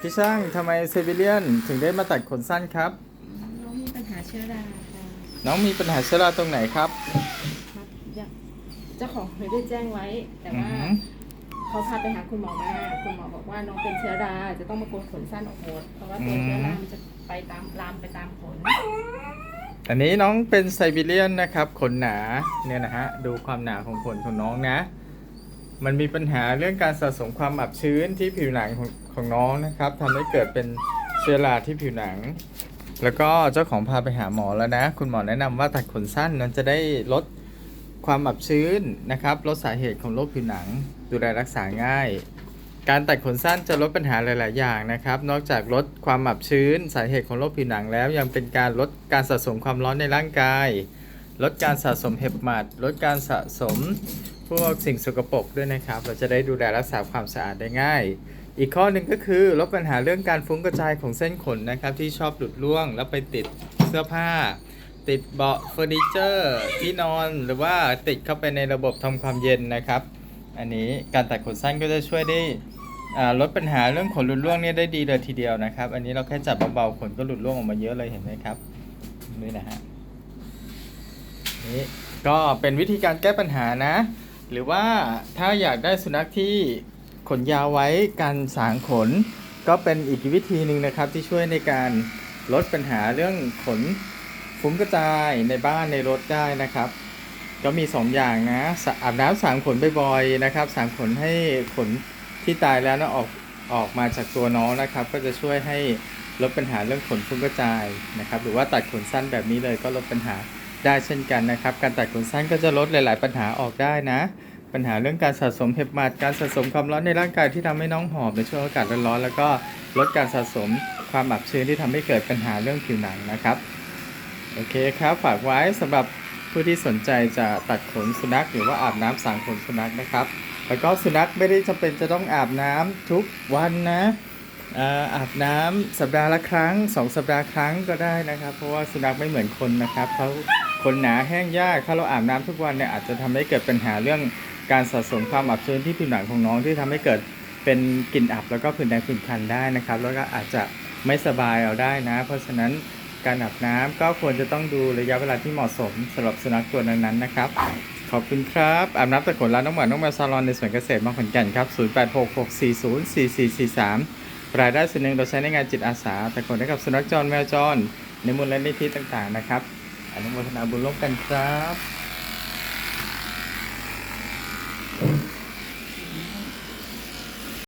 พี่ช่างทำไมไซบีเรียนถึงได้มาตัดขนสั้นครับ น้องมีปัญหาเชื้อราค่ะน้องมีปัญหาเชื้อราตรงไหนครับ ครับอยากเจ้าของไม่ได้แจ้งไว้ แต่อือว่าหือเขาพาไปหาคุณหมอมาคุณหมอบอกว่าน้องเป็นเชื้อราจะต้องมาโกนขนสั้นออกหมดเพราะว่าตัวเชื้อรามันจะไปตามลามไปตามขนอันนี้น้องเป็นไซบีเรียนนะครับขนหนาเนี่ยนะฮะดูความหนาของขนของน้องนะ มันมีปัญหาเรื่องการสะสมความอับชื้นที่ผิวหนังของ ของน้องนะครับทำให้เกิดเป็นเชื้อราที่ผิวหนัง แล้วก็เจ้าของพาไปหาหมอแล้วนะ คุณหมอแนะนำว่าตัดขนสั้นนั้นจะได้ลดความอับชื้นนะครับลดสาเหตุของโรคผิวหนัง ดูแลรักษาง่าย การตัดขนสั้นจะลดปัญหาหลาย ๆ อย่างนะครับ นอกจากลดความอับชื้น สาเหตุของโรคผิวหนังแล้ว ยังเป็นการลดการสะสมความร้อนในร่างกาย ลดการสะสมเห็บหมัด ลดการสะสมพวกสิ่งสกปรกด้วยนะครับ เราจะได้ดูแลรักษาความสะอาดได้ง่าย อีกข้อหนึ่งก็คือลดปัญหาเรื่องการฟุ้งกระจายของเส้นขนนะครับ ที่ชอบหลุดร่วง แล้วไปติดเสื้อผ้า ติดเบาะเฟอร์นิเจอร์ที่นอนหรือว่าติดเข้าไปในระบบทำความเย็นนะครับ อันนี้การตัดขนสั้นก็จะช่วยได้ลดปัญหาเรื่องขนหลุดร่วงเนี่ยได้ดีเลยทีเดียวนะครับ อันนี้เราแค่จับเบาๆขนก็หลุดร่วงออกมาเยอะเลยเห็นไหมครับนี่นะฮะนี่ก็เป็นวิธีการแก้ปัญหานะ หรือว่าถ้าอยากได้สุนัขที่ ขนยาวไว้การสางขน ก็เป็นอีกวิธีหนึ่งนะครับที่ช่วยในการลดปัญหาเรื่องขนฟุ้งกระจายในบ้านในรถได้นะครับ ก็มี 2ออย่างนะสะอาบน้ำสางขนบ่อยๆนะครับสางขนให้ขนที่ตายแล้วนะออกออกมาจากตัวน้องนะครับ ก็จะช่วยให้ลดปัญหาเรื่องขนฟุ้งกระจายนะครับ หรือว่าตัดขนสั้นแบบนี้เลยก็ลดปัญหาได้เช่นกันนะครับ การตัดขนสั้นก็จะลดหลาย ๆ ปัญหาออกได้นะ ปัญหาเรื่องการสะสมเห็บหมัด การสะสมความร้อนในร่างกายที่ทำให้น้องหอบในช่วงอากาศร้อนๆแล้วก็ลดการสะสมความอับชื้นที่ทำให้เกิดปัญหาเรื่องผิวหนังนะครับ โอเคครับ ฝากไว้สำหรับผู้ที่สนใจจะตัดขนสุนัขหรือว่าอาบน้ำสางขนสุนัขนะครับ แล้วก็สุนัขไม่ได้จำเป็นจะต้องอาบน้ำทุกวันนะอาบน้ำสัปดาห์ละครั้งสองสัปดาห์ครั้งก็ได้นะครับ เพราะว่าสุนัขไม่เหมือนคนนะครับเขาขนหนาแห้งยากถ้าเราอาบน้ำทุกวันเนี่ยอาจจะทำให้เกิดปัญหาเรื่อง การสะสมความอับชื้นที่ผิวหนังของน้องที่ทำให้เกิดเป็นกลิ่นอับแล้วก็ผื่นแดงผื่นคันได้นะครับ แล้วก็อาจจะไม่สบายเอาได้นะ เพราะฉะนั้นการอาบน้ำก็ควรจะต้องดูระยะเวลาที่เหมาะสมสำหรับสุนัขตัวนั้นๆนะครับ ขอบคุณครับอาบน้ำตะขนร้านน้องหมาน้องแมวซาลอนในสวนเกษตรบางขอนแก่นครับ 0866404443 รายได้ส่วนหนึ่งเราใช้ในงานจิตอาสาตะขนให้กับสุนัขจรแมวจร ในมูลนิธิต่างๆนะครับอนุโมทนาบุญร่วมกันครับ